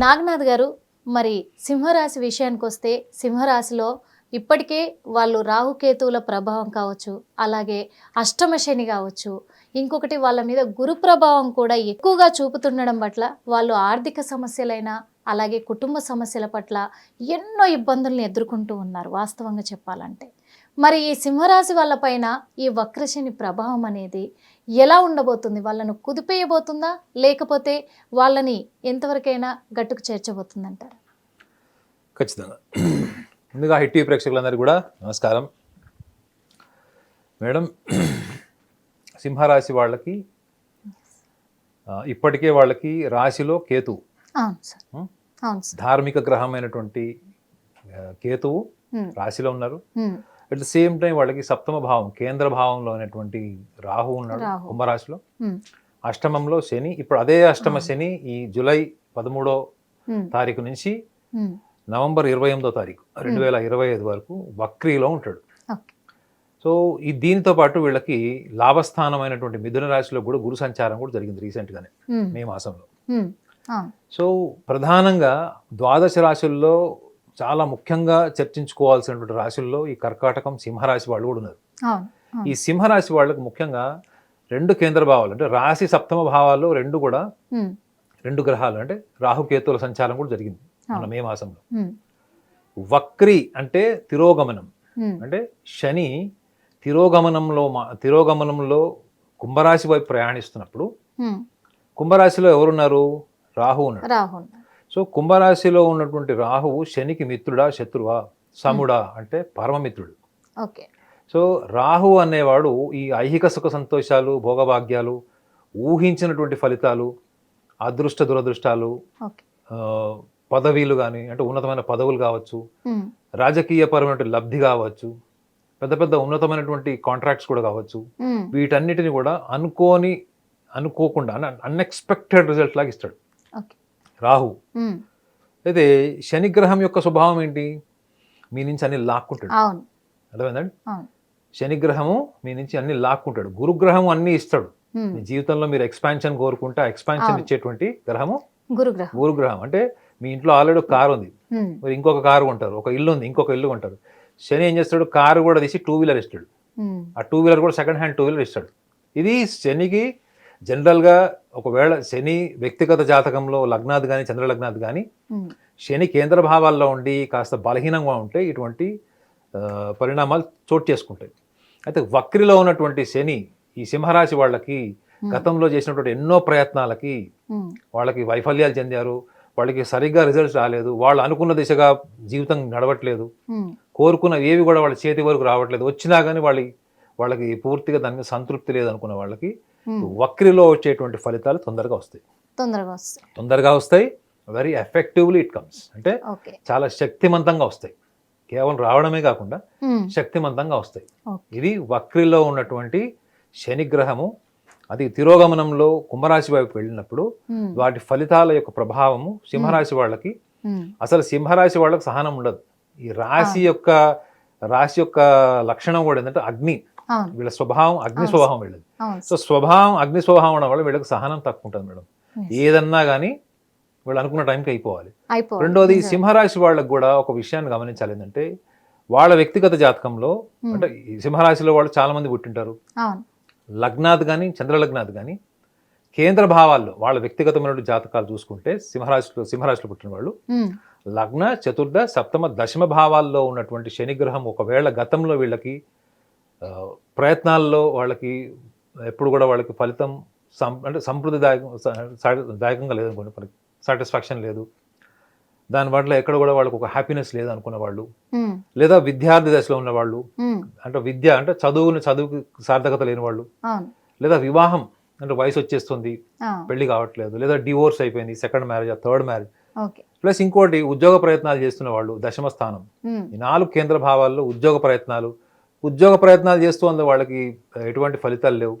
నాగనాథ్ గారు మరి సింహరాశి విషయానికి వస్తే సింహరాశిలో ఇప్పటికే వాళ్ళు రాహుకేతువుల ప్రభావం కావచ్చు అలాగే అష్టమ శని కావచ్చు. ఇంకొకటి వాళ్ళ మీద గురు ప్రభావం కూడా ఎక్కువగా చూపుతుండడం పట్ల వాళ్ళు ఆర్థిక సమస్యలైనా అలాగే కుటుంబ సమస్యల పట్ల ఎన్నో ఇబ్బందులను ఎదుర్కొంటూ ఉన్నారు వాస్తవంగా చెప్పాలంటే. మరి ఈ సింహరాశి వాళ్ళపైన ఈ వక్రశని ప్రభావం అనేది ఎలా ఉండబోతుంది? వాళ్ళను కుదిపేయబోతుందా? లేకపోతే వాళ్ళని ఎంతవరకైనా గట్టుకు చేర్చబోతుందంటారు? ఖచ్చితంగా. ముందుగా హిట్టి ప్రేక్షకులందరికీ కూడా నమస్కారం. మేడం సింహరాశి వాళ్ళకి ఇప్పటికే వాళ్ళకి రాశిలో కేతు ధార్మిక గ్రహమైనటువంటి కేతువు. రాశిలో ఉన్నారు. అట్ ద సేమ్ టైం వాళ్ళకి సప్తమ భావం కేంద్ర భావంలో ఉన్నటువంటి రాహు ఉన్నాడు. కుంభరాశిలో. అష్టమంలో శని ఇప్పుడు అదే అష్టమ శని ఈ జూలై పదమూడో. తారీఖు నుంచి. నవంబర్ ఇరవై ఎనిమిదో తారీఖు రెండు వేల ఇరవై ఐదు వరకు వక్రీలో ఉంటాడు. సో ఈ దీనితో పాటు వీళ్ళకి లాభస్థానమైనటువంటి మిథున రాశిలో కూడా గురు సంచారం కూడా జరిగింది రీసెంట్గానే. మే మాసంలో సో ప్రధానంగా ద్వాదశ రాశుల్లో చాలా ముఖ్యంగా చర్చించుకోవాల్సినటువంటి రాశుల్లో ఈ కర్కాటకం సింహరాశి వాళ్ళు కూడా ఉన్నారు. ఈ సింహరాశి వాళ్ళకు ముఖ్యంగా రెండు కేంద్ర భావాలు అంటే రాశి సప్తమ భావాల్లో రెండు కూడా. రెండు గ్రహాలు అంటే రాహుకేతుల సంచారం కూడా జరిగింది మన. మే మాసంలో. వక్రి అంటే తిరోగమనం. అంటే శని తిరోగమనంలో మా తిరోగమనంలో కుంభరాశి వైపు ప్రయాణిస్తున్నప్పుడు. కుంభరాశిలో ఎవరున్నారు రాహు ఉన్నాడు రాహు సో కుంభరాశిలో ఉన్నటువంటి రాహువు శనికి మిత్రుడా శత్రువా సముడా అంటే పరమమిత్రుడు. ఓకే. సో రాహు అనేవాడు ఈ ఐహిక సుఖ సంతోషాలు భోగభాగ్యాలు ఊహించినటువంటి ఫలితాలు అదృష్ట దురదృష్టాలు పదవీలు కానీ అంటే ఉన్నతమైన పదవులు కావచ్చు Hmm. రాజకీయపరమైనటువంటి లబ్ధి కావచ్చు పెద్ద పెద్ద ఉన్నతమైనటువంటి కాంట్రాక్ట్స్ కూడా కావచ్చు. వీటన్నిటిని కూడా అనుకోని అనుకోకుండా అన్ఎక్స్పెక్టెడ్ రిజల్ట్ లాగా ఇస్తాడు. ఓకే. రాహు. అయితే శనిగ్రహం యొక్క స్వభావం ఏంటి? మీ నుంచి అన్ని లాక్కుంటాడు. అర్థమైందండి శనిగ్రహము మీ నుంచి అన్ని లాక్కుంటాడు. గురుగ్రహం అన్ని ఇస్తాడు. మీ జీవితంలో మీరు ఎక్స్పాన్షన్ కోరుకుంటే ఎక్స్పాన్షన్. ఇచ్చేటువంటి గ్రహము గురుగ్రహం. గురుగ్రహం. అంటే మీ ఇంట్లో ఆల్రెడీ ఒక కారు ఉంది. మరి ఇంకొక కారు కొంటారు. ఒక ఇల్లు ఉంది. ఇంకొక ఇల్లు కొంటారు. శని ఏం చేస్తాడు? కారు కూడా తీసి టూ వీలర్ ఇస్తాడు. ఆ టూ వీలర్ కూడా సెకండ్ హ్యాండ్ టూ వీలర్ ఇస్తాడు. ఇది శనికి జనరల్గా ఒకవేళ శని వ్యక్తిగత జాతకంలో లగ్నాది కానీ చంద్ర లగ్నాది కానీ. శని కేంద్ర భావాల్లో ఉండి కాస్త బలహీనంగా ఉంటే ఇటువంటి పరిణామాలు చోటు చేసుకుంటాయి అయితే వక్రిలో ఉన్నటువంటి శని ఈ సింహరాశి వాళ్ళకి గతంలో చేసినటువంటి ఎన్నో ప్రయత్నాలకి. వాళ్ళకి వైఫల్యాలు చెందారు వాళ్ళకి సరిగ్గా రిజల్ట్స్ రాలేదు వాళ్ళు అనుకున్న దిశగా జీవితం నడవట్లేదు. కోరుకున్న ఏవి కూడా వాళ్ళ చేతి వరకు రావట్లేదు వచ్చినా కానీ వాళ్ళకి వాళ్ళకి పూర్తిగా దాని మీద సంతృప్తి లేదు అనుకున్న వాళ్ళకి. వక్రిలో వచ్చేటువంటి ఫలితాలు తొందరగా వస్తాయి. తొందరగా వస్తాయి. తొందరగా వస్తాయి. వెరీ ఎఫెక్టివ్లీ ఇట్ కమ్స్ అంటే చాలా శక్తివంతంగా వస్తాయి. కేవలం రావడమే కాకుండా Hmm. శక్తివంతంగా వస్తాయి. ఇది వక్రిలో ఉన్నటువంటి శనిగ్రహము అది తిరోగమనంలో కుంభరాశి వైపు వెళ్ళినప్పుడు Hmm. వాటి ఫలితాల యొక్క ప్రభావము సింహరాశి వాళ్ళకి Hmm. అసలు సింహరాశి వాళ్ళకి సహనం ఉండదు. ఈ రాశి యొక్క రాశి యొక్క లక్షణం కూడా ఏంటంటే అగ్ని. వీళ్ళ స్వభావం అగ్ని. స్వభావం వీళ్ళది సో స్వభావం అగ్ని స్వభావం ఉండడం వల్ల వీళ్ళకి సహనం తక్కువ ఉంటుంది మేడం. ఏదన్నా కానీ వీళ్ళు అనుకున్న టైంకి అయిపోవాలి రెండోది. సింహరాశి వాళ్ళకి కూడా ఒక విషయాన్ని గమనించాలి ఏంటంటే వాళ్ళ వ్యక్తిగత జాతకంలో Hmm. అంటే సింహరాశిలో వాళ్ళు చాలా మంది పుట్టింటారు లగ్నాథ్ కానీ చంద్రలగ్నాథ్ కానీ కేంద్ర భావాల్లో వాళ్ళ వ్యక్తిగతమైన జాతకాలు చూసుకుంటే సింహరాశిలో సింహరాశిలో పుట్టిన వాళ్ళు Hmm. లగ్న చతుర్థ సప్తమ దశమ భావాల్లో ఉన్నటువంటి శనిగ్రహం ఒకవేళ గతంలో వీళ్ళకి ప్రయత్నాల్లో వాళ్ళకి ఎప్పుడు కూడా వాళ్ళకి ఫలితం సం అంటే సంతృప్తిదాయకం సా- దాయకంగా లేదనుకోండి మనకి సాటిస్ఫాక్షన్ లేదు. దాని వల్ల ఎక్కడ కూడా వాళ్ళకి ఒక హ్యాపీనెస్ లేదు అనుకున్న వాళ్ళు లేదా విద్యార్థి దశలో ఉన్న వాళ్ళు అంటే విద్య అంటే చదువుని చదువుకి సార్థకత లేని వాళ్ళు లేదా వివాహం అంటే వయసు వచ్చేస్తుంది పెళ్ళి కావట్లేదు లేదా డివోర్స్ అయిపోయింది second marriage third marriage. Plus ఇంకోటి ఉద్యోగ ప్రయత్నాలు చేస్తున్న వాళ్ళు దశమ స్థానం. ఈ నాలుగు కేంద్ర భావాల్లో ఉద్యోగ ప్రయత్నాలు ఉద్యోగ ప్రయత్నాలు చేస్తూ ఉంది వాళ్ళకి ఎటువంటి ఫలితాలు లేవు.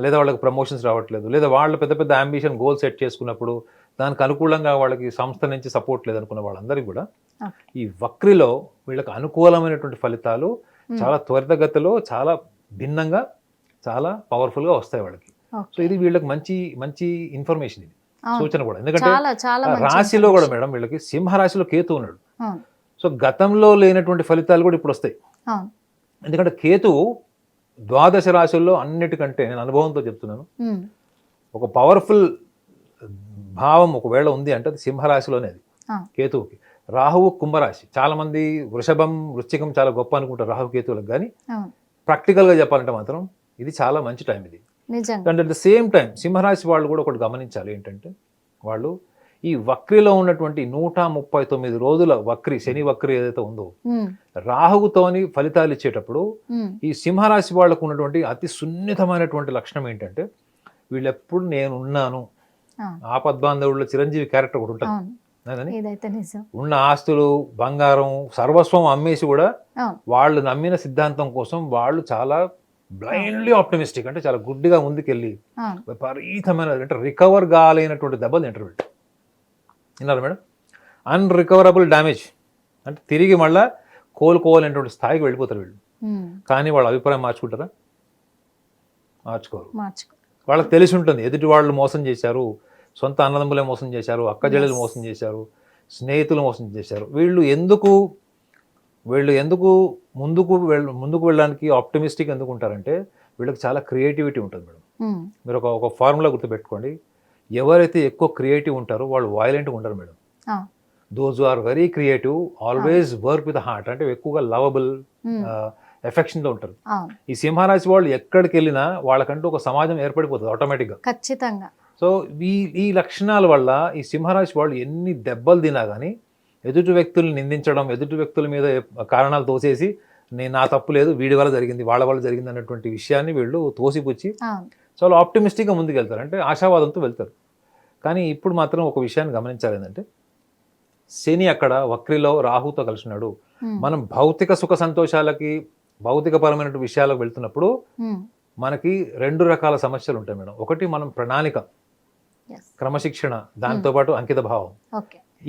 లేదా వాళ్ళకి ప్రమోషన్స్ రావట్లేదు. లేదా వాళ్ళు పెద్ద పెద్ద అంబిషన్ గోల్ సెట్ చేసుకున్నప్పుడు దానికి అనుకూలంగా వాళ్ళకి సంస్థ నుంచి సపోర్ట్ లేదనుకున్న వాళ్ళందరికీ కూడా. ఈ వక్రిలో వీళ్ళకి అనుకూలమైనటువంటి ఫలితాలు చాలా త్వరితగతిలో చాలా భిన్నంగా చాలా పవర్ఫుల్గా వస్తాయి వాళ్ళకి. సో. ఇది వీళ్ళకి మంచి మంచి ఇన్ఫర్మేషన్ ఇది. సూచన కూడా. ఎందుకంటే రాశిలో కూడా. మేడం వీళ్ళకి సింహ రాశిలో కేతు ఉన్నాడు. సో గతంలో లేనటువంటి ఫలితాలు కూడా ఇప్పుడు వస్తాయి. ఎందుకంటే కేతువు ద్వాదశ రాశుల్లో అన్నిటికంటే నేను అనుభవంతో చెప్తున్నాను ఒక పవర్ఫుల్ భావం ఒకవేళ ఉంది అంటే అది సింహరాశిలోనే అది. కేతువుకి. రాహువు కుంభరాశి. చాలా మంది వృషభం వృశ్చికం చాలా గొప్ప అనుకుంటారు రాహు కేతువులకు కానీ ప్రాక్టికల్గా చెప్పాలంటే మాత్రం ఇది చాలా మంచి టైం ఇది. And at the same time సింహరాశి వాళ్ళు కూడా ఒకటి గమనించాలి ఏంటంటే వాళ్ళు ఈ వక్రిలో ఉన్నటువంటి నూట ముప్పై తొమ్మిది రోజుల వక్రి శని వక్రి ఏదైతే ఉందో ఉమ్, రాహువుతోని ఫలితాలు ఇచ్చేటప్పుడు ఈ సింహరాశి వాళ్ళకు ఉన్నటువంటి అతి సున్నితమైనటువంటి లక్షణం ఏంటంటే వీళ్ళెప్పుడు నేను ఉన్నాను ఆ, ఆపద్బాంధవుల్లో చిరంజీవి క్యారెక్టర్ ఒకటి ఉంటుంది. ఉన్న ఆస్తులు బంగారం సర్వస్వం అమ్మేసి కూడా వాళ్ళు నమ్మిన సిద్ధాంతం కోసం వాళ్ళు చాలా బ్లైండ్లీ ఆప్టమిస్టిక్ అంటే చాలా గుడ్డిగా ముందుకెళ్ళి విపరీతమైన అంటే రికవర్ కాలేనటువంటి దెబ్బలు తింటారు వీళ్ళు. విన్నారు మేడం? అన్రికవరబుల్ డ్యామేజ్ అంటే తిరిగి మళ్ళా కోలుకోవాలనేటువంటి స్థాయికి వెళ్ళిపోతారు వీళ్ళు. కానీ వాళ్ళ అభిప్రాయం మార్చుకుంటారా? మార్చుకోరు. మార్చుకో. వాళ్ళకి తెలిసి ఉంటుంది. ఎదుటి వాళ్ళు మోసం చేశారు సొంత అన్నదమ్ములే మోసం చేశారు అక్క Yes. మోసం చేశారు స్నేహితులు మోసం చేశారు. వీళ్ళు ఎందుకు వీళ్ళు ఎందుకు ముందుకు ముందుకు వెళ్ళడానికి ఆప్టమిస్టిక్ ఎందుకు ఉంటారంటే వీళ్ళకి చాలా క్రియేటివిటీ ఉంటుంది మేడం. మీరు ఒక ఒక ఫార్ములా గుర్తుపెట్టుకోండి. ఎవరైతే ఎక్కువ క్రియేటివ్ ఉంటారో వాళ్ళు వైలెంట్గా ఉంటారు madam. Those are very creative always work with heart అంటే ఎక్కువగా లవబుల్ ఉమ్, ఎఫెక్షన్తో ఉంటారు. ఈ సింహరాశి వాళ్ళు ఎక్కడికి వెళ్ళినా వాళ్ళకంటూ ఒక సమాజం ఏర్పడిపోతుంది ఆటోమేటిక్గా ఖచ్చితంగా. సో ఈ ఈ లక్షణాల వల్ల ఈ సింహరాశి వాళ్ళు ఎన్ని దెబ్బలు తినా కానీ ఎదుటి వ్యక్తుల్ని నిందించడం ఎదుటి వ్యక్తుల మీద కారణాలు తోసేసి నేను నా తప్పు లేదు వీడి వల్ల జరిగింది వాళ్ళ వల్ల జరిగింది అన్నటువంటి విషయాన్ని వీళ్ళు తోసిపుచ్చి చాలా ఆప్టిమిస్టిక్గా ముందుకు వెళ్తారు అంటే ఆశావాదంతో వెళ్తారు. కానీ ఇప్పుడు మాత్రం ఒక విషయాన్ని గమనించాలి ఏంటంటే శని అక్కడ వక్రిలో రాహుతో కలిసినాడు. మనం భౌతిక సుఖ సంతోషాలకి భౌతికపరమైన విషయాలకు వెళ్తున్నప్పుడు మనకి రెండు రకాల సమస్యలు ఉంటాయి మేడం. ఒకటి మనం ప్రణాళిక క్రమశిక్షణ దాంతోపాటు అంకిత భావం.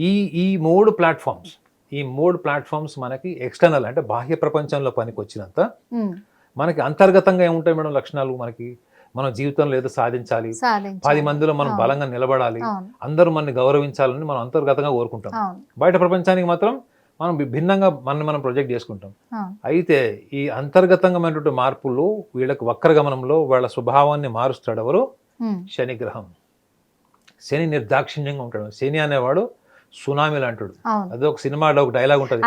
ఈ ఈ మూడు ప్లాట్ఫామ్స్ ఈ మూడు ప్లాట్ఫామ్స్ మనకి ఎక్స్టర్నల్ అంటే బాహ్య ప్రపంచంలో పనికి వచ్చినంత మనకి అంతర్గతంగా ఏముంటాయి మేడం లక్షణాలు? మనకి మన జీవితంలో ఏదో సాధించాలి. పది మందిలో మనం. బలంగా నిలబడాలి. అందరూ మనని గౌరవించాలని మనం అంతర్గతంగా కోరుకుంటాం. బయట ప్రపంచానికి మాత్రం మనం భిన్నంగా మనం మనం ప్రొజెక్ట్ చేసుకుంటాం. అయితే ఈ అంతర్గతంగామైనటువంటి మార్పులు వీళ్ళకి వక్రగమనంలో వాళ్ళ స్వభావాన్ని మారుస్తాడు ఎవరు? ఉమ్, శని గ్రహం. శని నిర్దాక్షిణ్యంగా ఉంటాడు. శని అనేవాడు సునామీ లాంటాడు అదే ఒక సినిమాలో ఒక డైలాగ్ ఉంటుంది.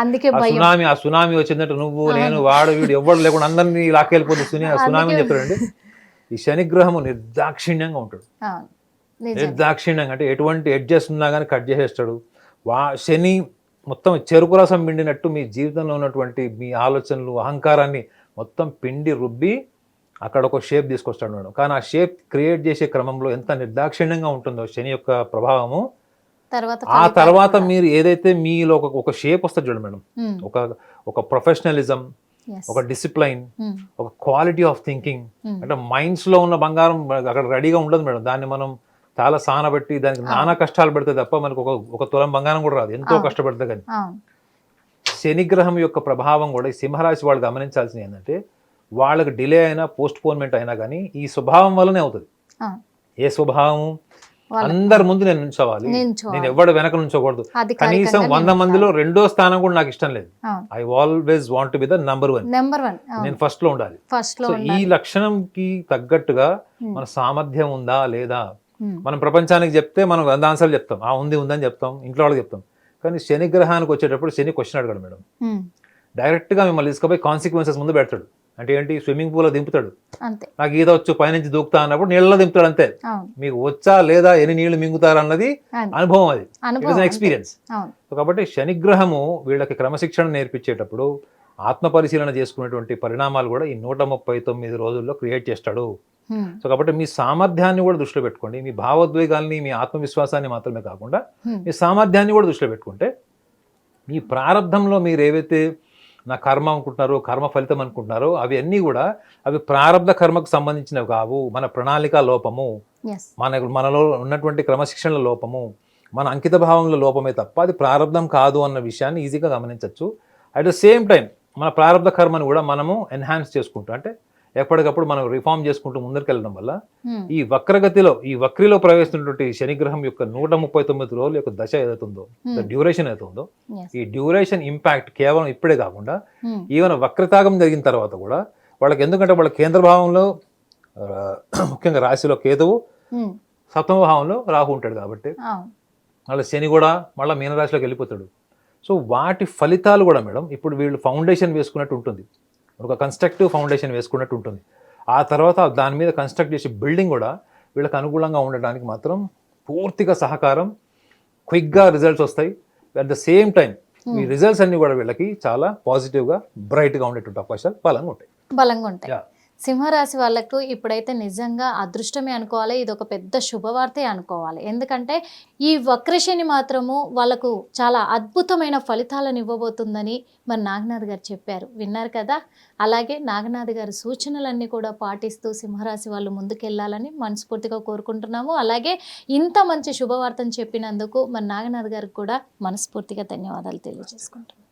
సునామీ ఆ సునామీ వచ్చిందంటే నువ్వు. నేను వాడు వీడు ఎవడు లేకుండా అందరినీ లాక్కెళ్ళిపోతుంది సునామీ చెప్తాడండి. ఈ శని గ్రహము నిర్దాక్షిణ్యంగా ఉంటాడు. నిర్దాక్షిణ్యంగా అంటే ఎటువంటి అడ్జస్ట్ ఉన్నా కానీ కట్ చేసేస్తాడు. వా శని మొత్తం చెరుకు రసం పిండినట్టు మీ జీవితంలో ఉన్నటువంటి మీ ఆలోచనలు అహంకారాన్ని మొత్తం పిండి రుబ్బి అక్కడ ఒక షేప్ తీసుకొస్తాడు మేడం. కానీ ఆ షేప్ క్రియేట్ చేసే క్రమంలో ఎంత నిర్దాక్షిణ్యంగా ఉంటుందో శని యొక్క ప్రభావము ఆ తర్వాత. మీరు ఏదైతే మీలో ఒక షేప్ వస్తుంది చూడండి మేడం. ఒక ఒక ప్రొఫెషనలిజం. ఒక డిసిప్లైన్ ఉమ్, ఒక క్వాలిటీ ఆఫ్ థింకింగ్ అంటే మైండ్స్లో ఉన్న బంగారం అక్కడ రెడీగా ఉండదు మేడం. దాన్ని మనం చాలా సానబెట్టి దానికి నానా కష్టాలు పెడితే తప్ప మనకు ఒక ఒక తులం బంగారం కూడా రాదు. ఎంతో అవును. కష్టపడితే కానీ. అవును శనిగ్రహం యొక్క ప్రభావం కూడా ఈ సింహరాశి వాళ్ళు గమనించాల్సింది ఏంటంటే వాళ్ళకి డిలే అయినా పోస్ట్ పోన్మెంట్ అయినా కానీ ఈ స్వభావం వల్లనే అవుతుంది. ఏ స్వభావం అందరి ముందు నేను నుంచోవాలి. నేను ఎవడు వెనక నుంచోకూడదు. కనీసం వంద. మందిలో రెండో స్థానం కూడా నాకు ఇష్టం లేదు. I always want be the number one number one నేను ఫస్ట్లో ఉండాలి. ఫస్ట్లో ఈ లక్షణంకి తగ్గట్టుగా. మన సామర్థ్యం ఉందా లేదా? మనం ప్రపంచానికి చెప్తే మనం వంద ఆన్సర్లు చెప్తాం. ఆ ఉంది ఉందని చెప్తాం. ఇంట్లో వాళ్ళకి చెప్తాం. కానీ శని గ్రహానికి వచ్చేటప్పుడు శని క్వశ్చన్ అడగడు మేడం. డైరెక్ట్గా మిమ్మల్ని తీసుకుపోయి కాన్సిక్వెన్సెస్ ముందు పెడతాడు. అంటే ఏంటి? స్విమ్మింగ్ పూల్లో దింపుతాడు. అంతే. నాకు ఈత వచ్చు పైనుంచి దూకుతా అన్నప్పుడు నీళ్ళలో దింపుతాడు అంతే. మీకు వచ్చా లేదా ఎన్ని నీళ్ళు మింగుతారు అన్నది అనుభవం అది. ఎక్స్పీరియన్స్ కాబట్టి శనిగ్రహము వీళ్ళకి క్రమశిక్షణ నేర్పించేటప్పుడు ఆత్మ పరిశీలన చేసుకునేటువంటి పరిణామాలు కూడా ఈ నూట ముప్పై తొమ్మిది రోజుల్లో క్రియేట్ చేస్తాడు. సో కాబట్టి మీ సామర్థ్యాన్ని కూడా దృష్టిలో పెట్టుకోండి. మీ భావోద్వేగాల్ని మీ ఆత్మవిశ్వాసాన్ని మాత్రమే కాకుండా. మీ సామర్థ్యాన్ని కూడా దృష్టిలో పెట్టుకుంటే మీ ప్రారంధంలో మీరు ఏవైతే నా కర్మ అనుకుంటున్నారో కర్మ ఫలితం అనుకుంటున్నారో అవి అన్నీ కూడా అవి ప్రారంధ కర్మకు సంబంధించినవి కావు. మన ప్రణాళిక లోపము మన మనలో ఉన్నటువంటి క్రమశిక్షణల లోపము మన అంకిత భావంలో లోపమే తప్ప అది ప్రారంధం కాదు అన్న విషయాన్ని ఈజీగా గమనించవచ్చు అట్ ద సేమ్ టైం మన ప్రారంధ కర్మను కూడా మనము ఎన్హాన్స్ చేసుకుంటూ అంటే ఎప్పటికప్పుడు మనం రిఫార్మ్ చేసుకుంటూ ముందరికి వల్ల హ్మ్. ఈ వక్రగతిలో ఈ వక్రిలో ప్రవేశిస్తున్నటువంటి శనిగ్రహం యొక్క నూట ముప్పై తొమ్మిది రోజుల యొక్క దశ ఏదైతుందో. డ్యూరేషన్ ఏదైతుందో. ఈ డ్యూరేషన్ ఇంపాక్ట్ కేవలం ఇప్పుడే కాకుండా. ఈవెన్ వక్రతాగం జరిగిన తర్వాత కూడా వాళ్ళకి ఎందుకంటే వాళ్ళ కేంద్ర భావంలో ముఖ్యంగా రాశిలో కేతువు. సప్తమ భావంలో రాహు ఉంటాడు కాబట్టి వాళ్ళ శని కూడా మళ్ళీ మీనరాశిలోకి వెళ్ళిపోతాడు సో వాటి ఫలితాలు కూడా మేడం ఇప్పుడు వీళ్ళు ఫౌండేషన్ వేసుకున్నట్టు ఉంటుంది ఒక కన్స్ట్రక్టివ్ ఫౌండేషన్ వేసుకున్నట్టు ఉంటుంది. ఆ తర్వాత దాని మీద కన్స్ట్రక్ట్ చేసే బిల్డింగ్ కూడా వీళ్ళకి అనుకూలంగా ఉండడానికి మాత్రం పూర్తిగా సహకారం క్విక్గా రిజల్ట్స్ వస్తాయి. అట్ ద సేమ్ టైం ఈ రిజల్ట్స్ అన్ని కూడా వీళ్ళకి చాలా పాజిటివ్గా బ్రైట్గా ఉండేటువంటి అవకాశాలు బలంగా ఉంటాయి. బలంగా ఉంటాయి. సింహరాశి వాళ్ళకు ఇప్పుడైతే నిజంగా అదృష్టమే అనుకోవాలి. ఇది ఒక పెద్ద శుభవార్తే అనుకోవాలి. ఎందుకంటే ఈ వక్రశని మాత్రము వాళ్ళకు చాలా అద్భుతమైన ఫలితాలను ఇవ్వబోతుందని మరి నాగనాథ్ గారు చెప్పారు. విన్నారు కదా? అలాగే నాగనాథ్ గారి సూచనలన్నీ కూడా పాటిస్తూ సింహరాశి వాళ్ళు ముందుకెళ్ళాలని మనస్ఫూర్తిగా కోరుకుంటున్నాము. అలాగే ఇంత మంచి శుభవార్తను చెప్పినందుకు మరి నాగనాథ్ గారికి కూడా మనస్ఫూర్తిగా ధన్యవాదాలు తెలియజేసుకుంటున్నాను